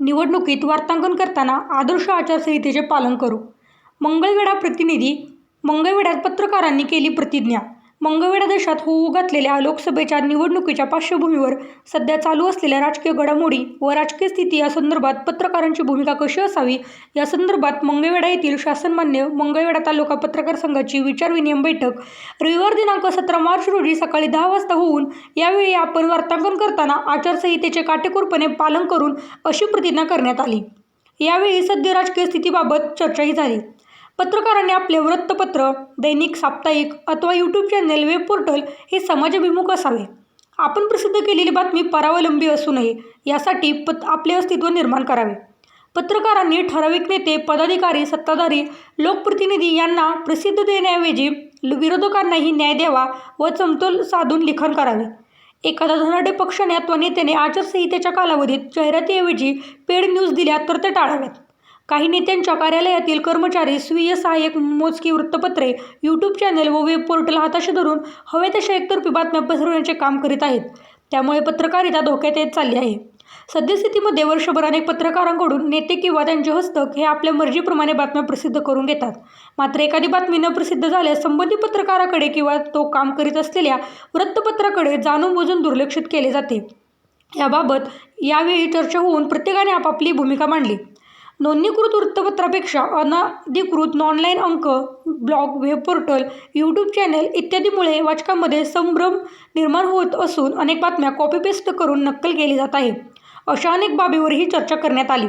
निवडणुकीत वार्तांकन करताना आदर्श आचारसंहितेचे पालन करू. मंगळवेढा प्रतिनिधी मंगळवेढ्यात पत्रकारांनी केली प्रतिज्ञा. मंगळवेढा देशात होऊ घातलेल्या लोकसभेच्या निवडणुकीच्या पार्श्वभूमीवर सध्या चालू असलेल्या राजकीय घडामोडी व राजकीय स्थिती या संदर्भात पत्रकारांची भूमिका कशी असावी? या संदर्भात मंगळवेढा येथील शासनमान्य मंगळवेढा तालुका पत्रकार संघाची विचारविनिमय बैठक रविवार दिनांक सतरा मार्च रोजी सकाळी दहा वाजता होऊन यावेळी आपण वार्तांकन करताना आचारसंहितेचे काटेकोरपणे पालन करून अशी प्रतिज्ञा करण्यात आली. यावेळी सद्य राजकीय स्थितीबाबत चर्चाही झाली. पत्रकारांनी आपले वृत्तपत्र दैनिक साप्ताहिक अथवा यूट्यूब चॅनेल वेब पोर्टल हे समाजाभिमुख असावे. आपण प्रसिद्ध केलेली बातमी परावलंबी असू नये यासाठी पत आपले अस्तित्व निर्माण करावे. पत्रकारांनी ठराविक नेते पदाधिकारी सत्ताधारी लोकप्रतिनिधी यांना प्रसिद्ध देण्याऐवजी विरोधकांनाही न्याय द्यावा व समतोल साधून लिखाण करावे. एखादा धनाढ्य पक्षाने अथवा नेत्याने आचारसंहितेच्या कालावधीत जाहिरातीऐवजी पेड न्यूज दिल्या तर ते टाळाव्यात काही नेत्यांच्या कार्यालयातील कर्मचारी स्वीय सहाय्यक मोजकी वृत्तपत्रे यूट्यूब चॅनेल व वेब पोर्टल हाताशी धरून हव्या तशा एकतर्फी बातम्या पसरवण्याचे काम करीत आहेत. त्यामुळे पत्रकारिता धोक्यात येत चालली आहे. सद्यस्थितीमध्ये वर्षभर अनेक पत्रकारांकडून नेते किंवा त्यांचे हस्तक हे आपल्या मर्जीप्रमाणे बातम्या प्रसिद्ध करून घेतात. मात्र एखादी बातमी न प्रसिद्ध झाल्यास संबंधित पत्रकाराकडे किंवा तो काम करीत असलेल्या वृत्तपत्राकडे जाणून बुजून दुर्लक्षित केले जाते. याबाबत यावेळी चर्चा होऊन प्रत्येकाने आपापली भूमिका मांडली. नोंदणीकृत वृत्तपत्रापेक्षा अनधिकृत ऑनलाईन अंक blog web portal YouTube channel इत्यादीमुळे वाचकांमध्ये संभ्रम निर्माण होत असून अनेक बातम्या कॉपीपेस्ट करून नक्कल केली जात आहे. अशा अनेक बाबीवरही चर्चा करण्यात आली.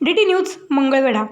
D T news Mangalvedha.